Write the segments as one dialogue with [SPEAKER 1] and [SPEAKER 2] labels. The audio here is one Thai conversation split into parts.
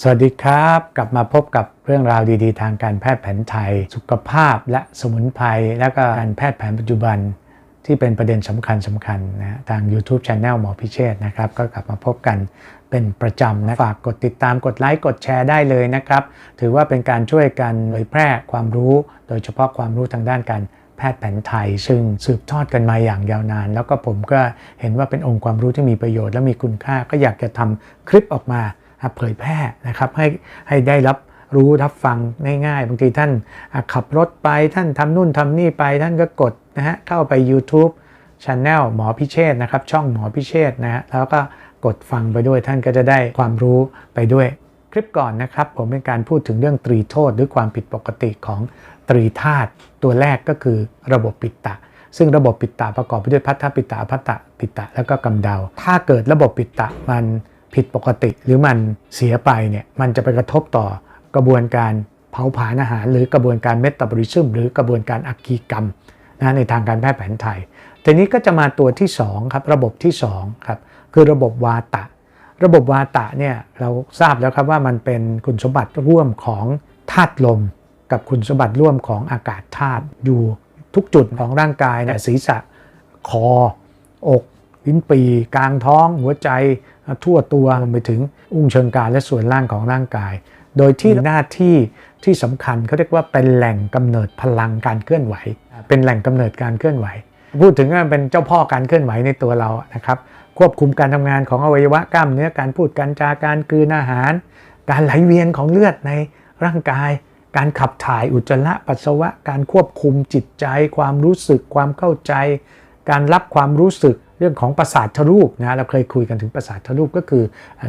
[SPEAKER 1] สวัสดีครับ กลับมาพบกับเรื่องราวดีๆ ทางการแพทย์แผนไทย สุขภาพและสมุนไพรและก็การแพทย์แผนปัจจุบัน ที่เป็นประเด็นสำคัญสำคัญนะทาง YouTube Channel หมอพิเชษนะครับ ก็กลับมาพบกันเป็นประจำนะฝากกดติดตามกดไลค์กดแชร์ได้เลยนะครับ ถือว่าเป็นการช่วยกันเผยแพร่ความรู้ โดยเฉพาะความรู้ทางด้านการแพทย์แผนไทย ซึ่งสืบทอดกันมาอย่างยาวนาน แล้วก็ผมก็เห็นว่าเป็นองค์ความรู้ที่มีประโยชน์และมีคุณค่า ก็อยากจะทำคลิปออกมา เผยแพร่นะครับให้ให้ได้รับรู้รับฟังง่ายๆ บางทีท่านขับรถไปท่านทำนู่นทำนี่ไปท่านก็กดนะฮะเข้าไป YouTube Channel หมอพิเชษนะครับ ช่องหมอพิเชษนะฮะแล้วก็กดฟังไปด้วยท่านก็จะได้ความรู้ไปด้วยคลิปก่อนนะครับ ผมเป็นการพูดถึงเรื่องตรีโทษหรือความผิดปกติของตรีธาตุตัวแรกก็คือระบบปิตตะ ซึ่งระบบปิตตะประกอบไปด้วยพัทธปิตตะพัตตะปิตตะแล้วก็กำเดา ถ้าเกิดระบบปิตตะมัน ผิดปกติหรือมันเสียไปเนี่ยมันจะไปกระทบต่อกระบวนการเผาผลาญอาหาร หรือกระบวนการเมตาบอลิซึมหรือกระบวนการอักคีกรรมนะในทางการแพทย์แผนไทยทีนี้ก็จะมาตัวที่2ครับระบบที่2ครับคือระบบวาตะ ระบบวาตะเนี่ยเราทราบแล้วครับว่ามันเป็นคุณสมบัติร่วมของธาตุลม กับคุณสมบัติร่วมของอากาศธาตุอยู่ทุกจุดของร่างกายนะศีรษะคอ อก ลิ้นปีกลางท้อง หัวใจทั่วตัวไปถึงอุ้งเชิงกรานและส่วนล่างของร่างกาย โดยที่หน้าที่ที่สำคัญเขาเรียกว่าเป็นแหล่งกำเนิดพลังการเคลื่อนไหว เป็นแหล่งกำเนิดการเคลื่อนไหว พูดถึงว่าเป็นเจ้าพ่อการเคลื่อนไหวในตัวเรานะครับควบคุมการทำงานของอวัยวะกล้ามเนื้อการพูดการจาการกลืนอาหาร การไหลเวียนของเลือดในร่างกาย การขับถ่ายอุจจาระปัสสาวะ การควบคุมจิตใจ ความรู้สึกความเข้าใจ การรับความรู้สึก เรื่องของประสาททรูปนะเราเคยคุยกันถึงประสาททรูปก็คือ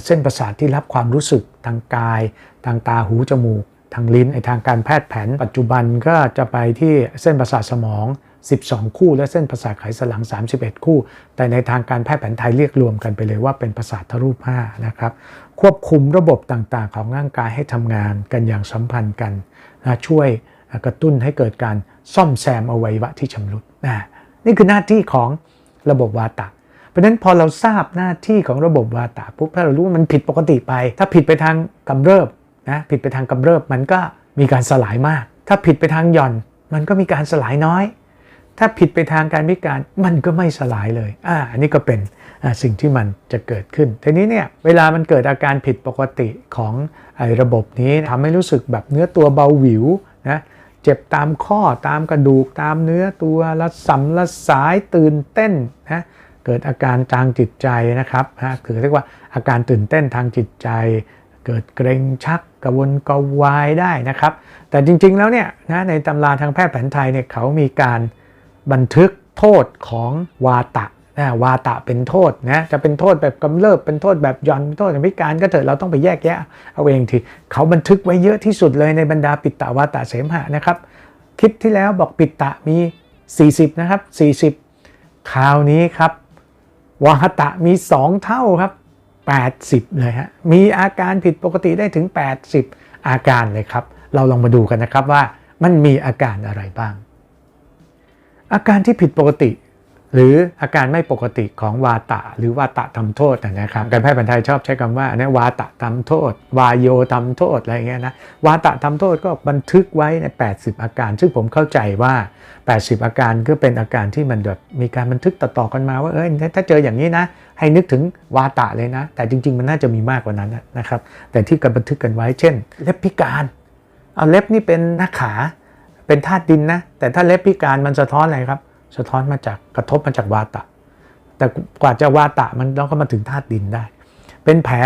[SPEAKER 1] เส้นประสาทที่รับความรู้สึกทางกาย ทางตาหูจมูก ทางลิ้นไอทางการแพทย์แผน ปัจจุบันก็จะไปที่เส้นประสาทสมอง 12 คู่ และเส้นประสาทไขสันหลัง 31 คู่ แต่ในทางการแพทย์แผนไทยเรียกรวมกันไปเลยว่าเป็นประสาททรูป5นะครับควบคุมระบบต่างๆ ของร่างกายให้ทำงานกันอย่างสัมพันธ์กันนะช่วยกระตุ้นให้เกิดการซ่อมแซมอวัยวะที่ชำรุดนะนี่คือหน้าที่ของ ระบบวาตะ เพราะฉะนั้นพอเราทราบหน้าที่ของระบบวาตะปุ๊บถ้าเรารู้ว่ามันผิดปกติไป ถ้าผิดไปทางกำเริบนะผิดไปทางกำเริบมันก็มีการสลายมาก ถ้าผิดไปทางหย่อน มันก็มีการสลายน้อย ถ้าผิดไปทางการพิการมันก็ไม่สลายเลยอ่าอันนี้ก็เป็นสิ่งที่มันจะเกิดขึ้น ทีนี้เนี่ยเวลามันเกิดอาการผิดปกติของไอ้ระบบนี้ทำให้รู้สึกแบบเนื้อตัวเบาหวิวนะ เจ็บตามข้อตามกระดูกตามเนื้อตัวละสัมละสายตื่นเต้นนะเกิดอาการทางจิตใจนะครับนะคือเรียกว่าอาการตื่นเต้นทางจิตใจ เกิดเกรงชักกระวนกระวายได้นะครับ แต่จริงๆแล้วเนี่ยนะในตำราทางแพทย์แผนไทยเนี่ยเขามีการบันทึกโทษของวาตะ นะวาตะเป็นโทษนะจะเป็นโทษแบบกำเริบเป็นโทษแบบย่อนโทษแบบพิการก็เถอะเราต้องไปแยกแยะเอาเองทีเขาบันทึกไว้เยอะที่สุดเลยในบรรดาปิตตาวาตะเสมหะนะครับคลิปที่แล้วบอกปิตตะมี 40 นะครับ 40 คราวนี้ครับวาตะมี 2 เท่าครับ 80 เลยฮะมีอาการผิดปกติได้ถึง 80 อาการเลยครับ เราลองมาดูกันนะครับว่ามันมีอาการอะไรบ้าง อาการที่ผิดปกติ หรืออาการไม่ปกติของวาตะ หรือวาตะทำโทษนะครับการแพทย์แผนไทยชอบใช้คำว่าเนี่ยวาตะทำโทษ วายโยทำโทษอะไรเงี้ยนะวาตะทำโทษก็บันทึกไว้ใน 80 อาการ ซึ่งผมเข้าใจว่า 80 อาการก็เป็นอาการที่มันแบบมีการบันทึกต่อๆกันมาว่าเอ้ยถ้าเจออย่างนี้นะ ให้นึกถึงวาตะเลยนะ แต่จริง ๆ มันน่าจะมีมากกว่านั้นนะครับแต่ที่กันบันทึกกันไว้เช่น เล็บพิการเอาเล็บนี่เป็นหน้าขาเป็นธาตุดินนะแต่ถ้าเล็บพิการมันสะท้อนอะไรครับ สะท้อนมาจากกระทบมาจากวาตะ แต่กว่าจะวาตะมันต้องก็มาถึงธาตุดินได้ เป็นแผล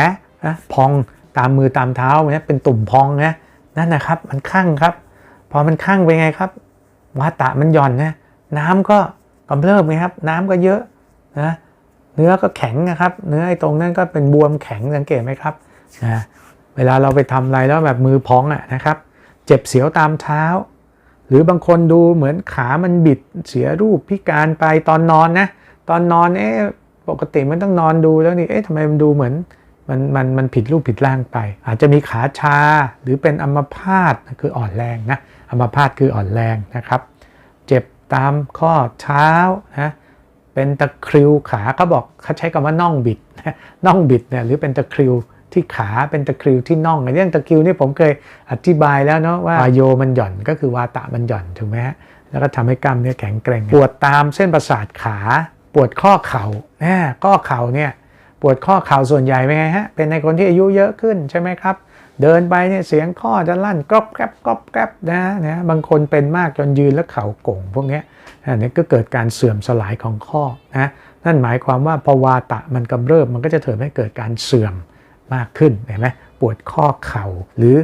[SPEAKER 1] นะพองตามมือตามเท้าเนี่ยเป็นตุ่มพองนะนั่นนะครับ มันข้างครับ พอมันข้างไปไงครับวาตะมันหย่อนนะน้ำก็กำเริบไงครับ น้ำก็เยอะนะเนื้อก็แข็งนะครับ เนื้อไอ้ตรงนั้นก็เป็นบวมแข็งสังเกตไหมครับนะเวลาเราไปทำอะไรแล้วแบบมือพองอะนะครับ เจ็บเสียวตามเท้า หรือบางคนดูเหมือนขามันบิดเสียรูปพิการไปตอนนอนนะ ตอนนอนเอ๊ะปกติมันต้องนอนดูแล้วนี่เอ๊ะทำไมมันดูเหมือนมันมันมันผิดรูปผิดร่างไป อาจจะมีขาชาหรือเป็นอัมพาตคืออ่อนแรงนะอัมพาตคืออ่อนแรงนะครับ เจ็บตามข้อเท้านะเป็นตะคริวขาเขาบอกเขาใช้คำว่าน่องบิดน่องบิดเนี่ยหรือเป็นตะคริว ที่ขาเป็นตะคริวที่น่องเรื่องตะคริวนี่ผมเคยอธิบายแล้วเนาะว่าวายโยมันหย่อนก็คือวาตะมันหย่อนถูกไหมฮะแล้วก็ทำให้กล้ามเนื้อแข็งแกร่งปวดตามเส้นประสาทขาปวดข้อเข่าแน่ข้อเข่าเนี่ยปวดข้อเข่าส่วนใหญ่เป็นไงฮะเป็นในคนที่อายุเยอะขึ้นใช่ไหมครับ เดินไปเนี่ยเสียงข้อจะลั่นกรอบแกรบกรอบแกรบนะนะบางคนเป็นมากจนยืนแล้วเข่าโก่งพวกนี้อันนี้ก็เกิดการเสื่อมสลายของข้อนะนั่นหมายความว่าพอวาตะมันกำเริบมันก็จะเถิดให้เกิดการเสื่อม มากขึ้นเห็นไหมปวดข้อเข่าหรือ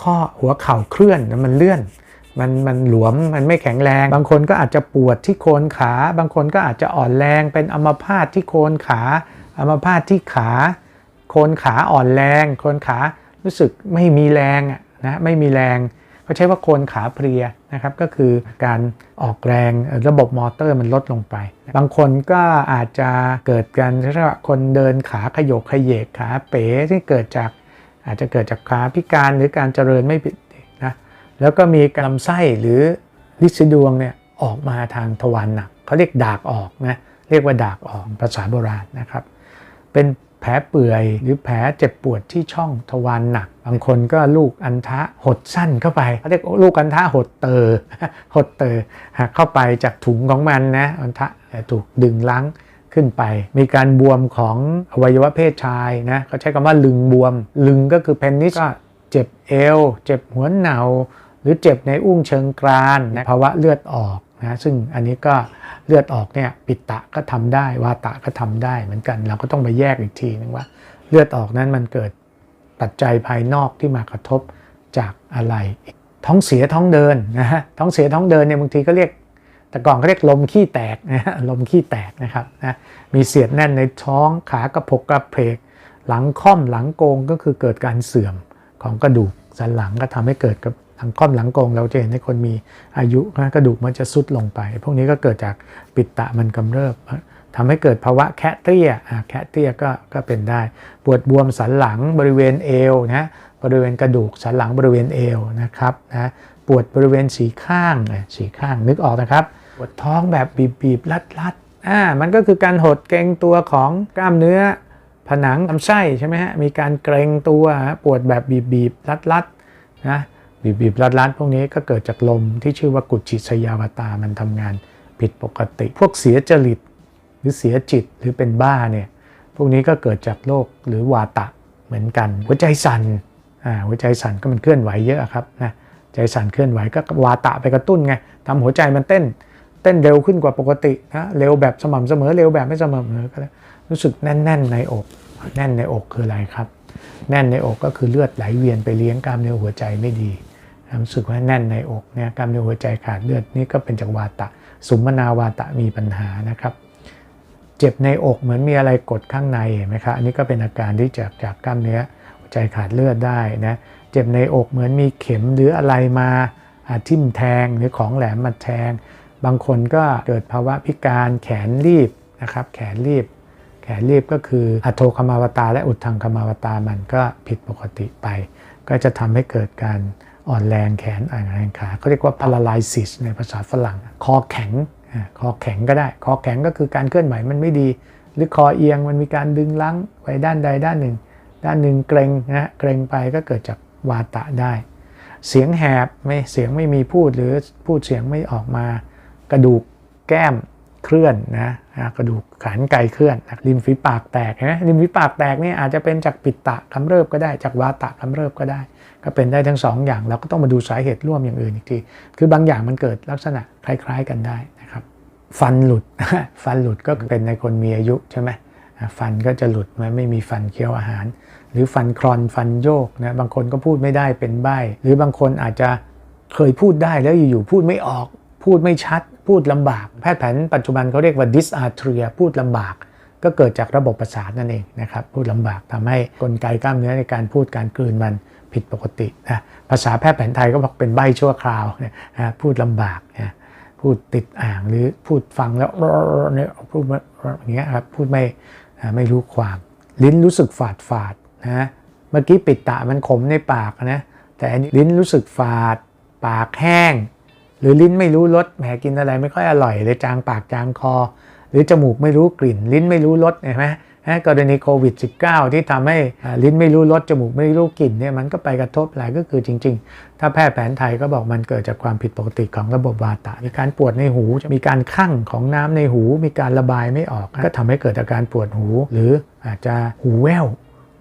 [SPEAKER 1] ข้อหัวเข่าเคลื่อนมันเลื่อนมันมันหลวมมันไม่แข็งแรง บางคนก็อาจจะปวดที่โคนขา บางคนก็อาจจะอ่อนแรงเป็นอัมพาตที่โคนขาอัมพาตที่ขา โคนขาอ่อนแรง โคนขารู้สึกไม่มีแรงนะไม่มีแรง เขาใช้ว่าโคนขาเพลียนะครับก็คือการออกแรงระบบมอเตอร์มันลดลงไป บางคนก็อาจจะเกิดการเรียกว่าคนเดินขาขยกขยเยกขาเป๋ที่เกิดจากอาจจะเกิดจากขาพิการหรือการเจริญไม่ผิดนะแล้วก็มีลำไส้หรือลินดวงเนี่ยออกมาทางทวารหนักเขาเรียกดากออกนะเรียกว่าดากออกภาษาโบราณนะครับ เป็น แผลเปื่อย หรือแผลเจ็บปวดที่ช่องทวารหนัก บางคนก็ลูกอันทะหดสั้นเข้าไปเขาเรียกลูกอันทะหดเตอหดเตอเข้าไปจากถุงของมันนะอันทะถูกดึงล้างขึ้นไป มีการบวมของอวัยวะเพศชายนะเขาใช้คำว่าลึงบวม ลึงก็คือเพนนิสก็เจ็บเอว เจ็บหัวเน่าหรือเจ็บในอุ้งเชิงกรานนะภาวะเลือดออก นะซึ่งอันนี้ก็เลือดออกเนี่ยปิตะก็ทำได้ วาตะก็ทำได้เหมือนกัน เราก็ต้องไปแยกอีกทีนึงว่า เลือดออกนั้นมันเกิดปัจจัยภายนอกที่มากระทบจากอะไร ท้องเสียท้องเดินนะฮะท้องเสียท้องเดินเนี่ยบางทีก็เรียกแต่ก่อนเขาเรียกลมขี้แตกนะฮะลมขี้แตกนะครับนะมีเสียดแน่นในท้องขากระพกกระเพก หลังค่อมหลังโกงก็คือเกิดการเสื่อมของกระดูกสันหลังก็ทำให้เกิดกับ หลังค่อมหลังโกงเราจะเห็นในคนมีอายุนะกระดูกมันจะซุดลงไป พวกนี้ก็เกิดจากปิดตะมันกำเริบทำให้เกิดภาวะแคะเตี้ยแคะเตี้ยก็ก็เป็นได้ ปวดบวมสันหลังบริเวณเอวนะบริเวณกระดูกสันหลังบริเวณเอวนะครับนะปวดบริเวณสีข้างสีข้างนึกออกนะครับ ปวดท้องแบบบีบๆรัดๆอ่ามันก็คือการหดเกรงตัวของกล้ามเนื้อ ผนังลำไส้ใช่ไหมฮะมีการเกรงตัวปวดแบบบีบๆรัดๆนะ บีบๆรัดๆพวกนี้ก็เกิดจากลมที่ชื่อว่ากุจิสยาวตา มันทำงานผิดปกติ พวกเสียจริต หรือเสียจิตหรือเป็นบ้าเนี่ย พวกนี้ก็เกิดจากโรคหรือวาตะเหมือนกัน หัวใจสั่นอ่าหัวใจสั่นก็มันเคลื่อนไหวเยอะครับนะใจสั่นเคลื่อนไหวก็วาตะไปกระตุ้นไงทำหัวใจมันเต้น เต้นเร็วขึ้นกว่าปกตินะเร็วแบบสม่ำเสมอเร็วแบบไม่สม่ำเสมอก็แล้วรู้สึกแน่น ๆ ในอก แน่นในอกคืออะไรครับ แน่นในอกก็คือเลือดไหลเวียนไปเลี้ยงกล้ามเนื้อหัวใจไม่ดี รู้สึกว่าแน่นในอกเนี่ยกล้ามเนื้อหัวใจขาดเลือดนี่ก็เป็นจากวาตะ สุมนาวาตะมีปัญหานะครับ เจ็บในอกเหมือนมีอะไรกดข้างในเห็นไหมครับอันนี้ก็เป็นอาการที่จากจากกล้ามเนื้อหัวใจขาดเลือดได้นะเจ็บในอกเหมือนมีเข็มหรืออะไรมาทิ่มแทงหรือของแหลมมาแทง บางคนก็เกิดภาวะพิการแขนรีบนะครับ แขนรีบ แขนรีบก็คืออัโทคมาวตาและอุดทังคมาวตามันก็ผิดปกติไป ก็จะทำให้เกิดการ อ่อนแรงแขนอ่อนแรงขาเขาเรียกว่า paralysis ในภาษาฝรั่ง คอแข็งคอแข็งก็ได้ คอแข็งก็คือการเคลื่อนไหวมันไม่ดี หรือคอเอียงมันมีการดึงลังไปด้านใดด้านหนึ่ง ด้านหนึ่งเกรงนะเกรงไปก็เกิดจากวาตะได้ เสียงแหบไม่เสียงไม่มีพูดหรือพูดเสียงไม่ออกมา กระดูกแก้มเคลื่อนนะกระดูกขานไกเคลื่อนริมฝีปากแตกนะริมฝีปากแตกนี่อาจจะเป็นจากปิดตะกำเริบก็ได้ จากวาตะกำเริบก็ได้ ก็เป็นได้ทั้งสองอย่างเราก็ต้องมาดูสาเหตุร่วมอย่างอื่นอีกที คือบางอย่างมันเกิดลักษณะคล้าย ๆ กันได้นะครับ ฟันหลุด ฟันหลุดก็เป็นในคนมีอายุใช่ไหมฟันก็จะหลุดมันไม่มีฟันเคี้ยวอาหาร หรือฟันคลอนฟันโยกนะบางคนก็พูดไม่ได้เป็นใบหรือบางคนอาจจะเคยพูดได้แล้วอยู่ๆพูดไม่ออก พูดไม่ชัด พูดลำบาก แพทย์แผนปัจจุบันเขาเรียกว่า dysarthria พูดลำบาก ก็เกิดจากระบบประสาทนั่นเองนะครับพูดลำบากทำให้กลไกกล้ามเนื้อในการพูดการกลืนมัน ผิดปกตินะภาษาแพทย์แผนไทยก็บอกเป็นใบชั่วคราวนะพูดลำบากนะพูดติดอ่างหรือพูดฟังแล้วเนี่ยพูดอย่างเงี้ยครับพูดไม่ไม่รู้ความ ลิ้นรู้สึกฝาดฝาดนะเมื่อกี้ปิดตะมันขมในปากนะแต่ลิ้นรู้สึกฝาด ปากแห้ง หรือลิ้นไม่รู้รสแหมกินอะไรไม่ค่อยอร่อยเลยจางปากจางคอ หรือจมูกไม่รู้กลิ่น ลิ้นไม่รู้รสเห็นไหม กรณีโควิด -19 ที่ทำให้ลิ้นไม่รู้รสจมูกไม่รู้กลิ่นเนี่ยมันก็ไปกระทบหลายก็คือจริง ๆ ถ้าแพทย์แผนไทยก็บอกมันเกิดจากความผิดปกติของระบบวาตะ มีการปวดในหูจะมีการคั่งของน้ำในหู มีการระบายไม่ออก ก็ทำให้เกิดอาการปวดหู หรืออาจจะหูแว่ว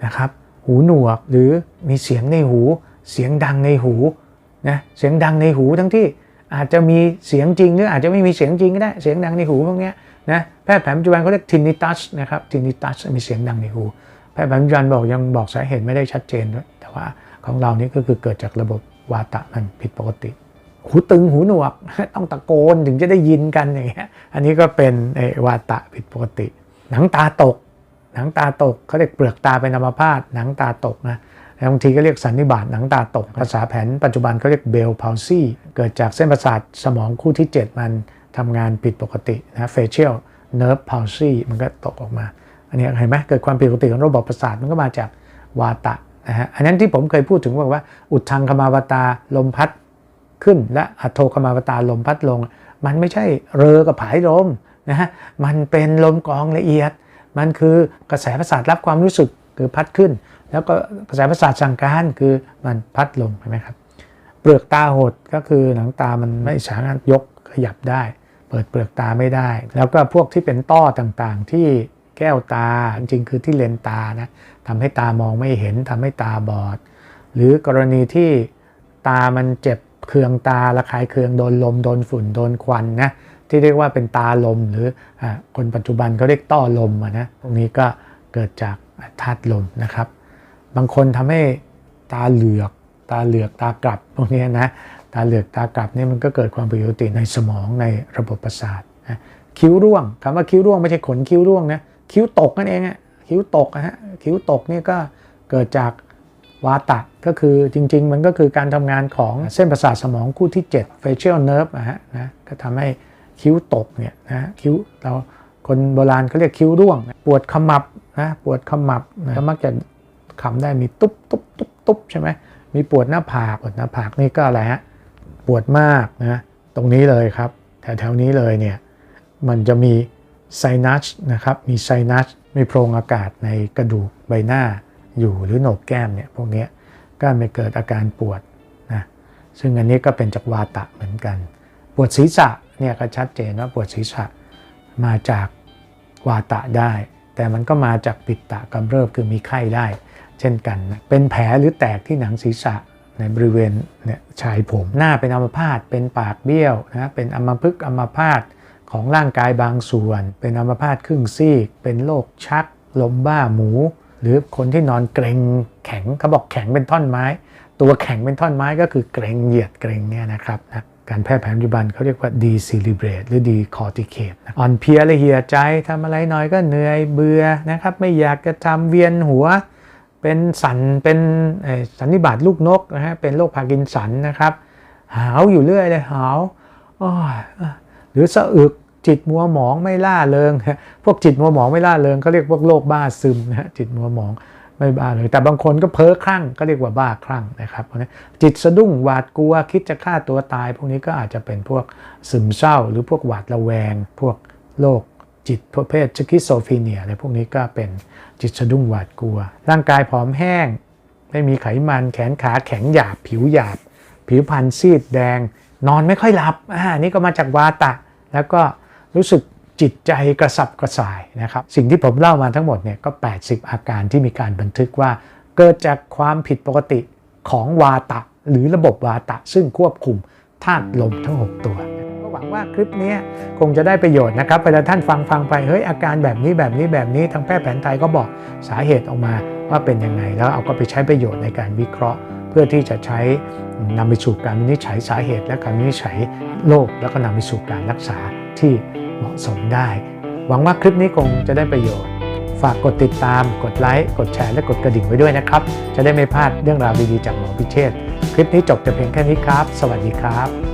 [SPEAKER 1] นะครับหูหนวกหรือมีเสียงในหู เสียงดังในหูนะเสียงดังในหูทั้งที่อาจจะมีเสียงจริงหรืออาจจะไม่มีเสียงจริงก็ได้เสียงดังในหูพวกนี้ นะแพทย์แผนปัจจุบันเขาเรียกทินิตัสนะครับทินิตัสมีเสียงดังในหูแพทย์แผนปัจจุบันบอกยังบอกสาเหตุไม่ได้ชัดเจนด้วยแต่ว่าของเรานี่ก็คือเกิดจากระบบวาตะมันผิดปกติ หูตึงหูหนวกต้องตะโกนถึงจะได้ยินกันอย่างเงี้ยอันนี้ก็เป็นไอ้วาตะผิดปกติ หนังตาตก หนังตาตกเขาเรียกเปลือกตาเป็นอัมพาตหนังตาตกนะบางทีก็เรียกสันนิบาตหนังตาตก ภาษาแผนปัจจุบันเขาเรียกเบลพาวซี่เกิดจากเส้นประสาทสมองคู่ที่ 7 มัน ทำงานผิดปกตินะ facial nerve palsy มันก็ตกออกมา อันนี้เห็นไหมเกิดความผิดปกติของระบบประสาทมันก็มาจากวาตะนะฮะอันนั้นที่ผมเคยพูดถึงบอกว่า อุดทางคมาวตาลมพัดขึ้น และอัโทคมาวตาลมพัดลง มันไม่ใช่เรือกับผายลมนะฮะมันเป็นลมกองละเอียด มันคือกระแสประสาทรับความรู้สึกคือพัดขึ้น แล้วก็กระแสประสาทสั่งการคือมันพัดลงเห็นไหมครับเปลือกตาหดก็คือหนังตามันไม่สามารถยกขยับได้ เปิดเปลือกตาไม่ได้ แล้วก็พวกที่เป็นต้อต่างๆ ที่แก้วตาจริงๆคือที่เลนตานะทำให้ตามองไม่เห็นทำให้ตาบอด หรือกรณีที่ตามันเจ็บเคืองตาระคายเคืองโดนลมโดนฝุ่นโดนควันนะที่เรียกว่าเป็นตาลมหรืออคนปัจจุบันเขาเรียกต้อลมอะนะพวกนี้ก็เกิดจากธาตุลมนะครับ บางคนทำให้ตาเหลือก ตาเหลือกตากลับพวกนี้นะ ตาเหลือกตากลับนี่มันก็เกิดความผิดปกติในสมองในระบบประสาทนะคิ้วร่วงคำว่าคิ้วร่วงไม่ใช่ขนคิ้วร่วงนะคิ้วตกนั่นเองอะคิ้วตกนะฮะคิ้วตกนี่ก็เกิดจากวาตะก็คือจริง ๆ มันก็คือการทำงานของเส้นประสาทสมองคู่ที่ 7 facial nerve นะฮะนะก็ทำให้คิ้วตกเนี่ยนะคิ้วเราคนโบราณเขาเรียกคิ้วร่วง ปวดขมับนะปวดขมับนะก็มักจะขำได้มีตุ๊บตุ๊บตุ๊บตุ๊บใช่ไหมมีปวดหน้าผากปวดหน้าผากนี่ก็อะไรฮะ ปวดมากนะตรงนี้เลยครับ แถวๆนี้เลยเนี่ยมันจะมีไซนัสนะครับมีไซนัสมีโพรงอากาศในกระดูกใบหน้าอยู่หรือโหนกแก้มเนี่ยพวกนี้ก็ไม่เกิดอาการปวดนะซึ่งอันนี้ก็เป็นจากวาตะเหมือนกัน ปวดศีรษะเนี่ยก็ชัดเจนว่าปวดศีรษะมาจากวาตะได้ แต่มันก็มาจากปิดตะกำเริบคือมีไข้ได้ เช่นกันนะเป็นแผลหรือแตกที่หนังศีรษะ ในบริเวณเนี่ยชายผม หน้าเป็นอัมพาตเป็นปากเบี้ยวนะเป็นอัมพฤกษ์อัมพาตของร่างกายบางส่วน เป็นอัมพาตครึ่งซีก เป็นโรคชักลมบ้าหมู หรือคนที่นอนเกรงแข็งเขาบอกแข็งเป็นท่อนไม้ ตัวแข็งเป็นท่อนไม้ก็คือเกรงเหยียดเกรงเนี่ยนะครับนะการแพทย์แผนปัจจุบันเขาเรียกว่า decelebrate หรือ decorticate นอ่อนเพลียและเหี่ยใจทำอะไรน่อยก็เหนื่อยเบื่อนะครับ ไม่อยากจะทำเวียนหัว เป็นสันเป็นสันนิบาตลูกนกนะฮะเป็นโรคพาร์กินสันนะครับ หาวอยู่เรื่อยเลยหาวหรือสะอึกจิตมัวหมองไม่ล่าเริงพวกจิตมัวหมองไม่ล่าเริงเขาเรียกพวกโรคบ้าซึมนะฮะจิตมัวหมองไม่บ้าเลยแต่บางคนก็เพ้อคลั่งก็เรียกว่าบ้าคลั่งนะครับเพราะนั้นจิตสะดุ้งหวาดกลัวคิดจะฆ่าตัวตาย พวกนี้ก็อาจจะเป็นพวกซึมเศร้า หรือพวกหวาดระแวง พวกโรคจิตประเภทชิคิโซฟีเนียอะไรพวกนี้ก็เป็น จิตสะดุ้งหวาดกลัว ร่างกายผอมแห้ง ไม่มีไขมันแขนขาแข็งหยาบ ผิวหยาบ ผิวพรรณซีดแดง นอนไม่ค่อยหลับอ่านี่ก็มาจากวาตะ แล้วก็รู้สึกจิตใจกระสับกระส่ายนะครับ สิ่งที่ผมเล่ามาทั้งหมดเนี่ยก็ 80 อาการที่มีการบันทึกว่า เกิดจากความผิดปกติของวาตะ หรือระบบวาตะ ซึ่งควบคุมธาตุลมทั้ง 6 ตัว วังว่าคลิปนี้คงจะได้ประโยชน์นะครับเวลาท่านฟังฟังไปเฮ้ยอาการแบบนี้แบบนี้แบบนี้ทางแพทย์แผนไทยก็บอกสาเหตุออกมาว่าเป็นยังไงแล้วเอาก็ไปใช้ประโยชน์ในการวิเคราะห์ เพื่อที่จะใช้นำไปสู่การวินิจฉัยสาเหตุ และการวินิจฉัยโรคแล้วก็นำไปสู่การรักษาที่เหมาะสมได้ หวังว่าคลิปนี้คงจะได้ประโยชน์ ฝากกดติดตาม กดไลค์กดแชร์และกดกระดิ่งไว้ด้วยนะครับ จะได้ไม่พลาดเรื่องราวดีๆจากหมอพิเชษคลิปนี้จบแต่เพียงแค่นี้ครับ สวัสดีครับ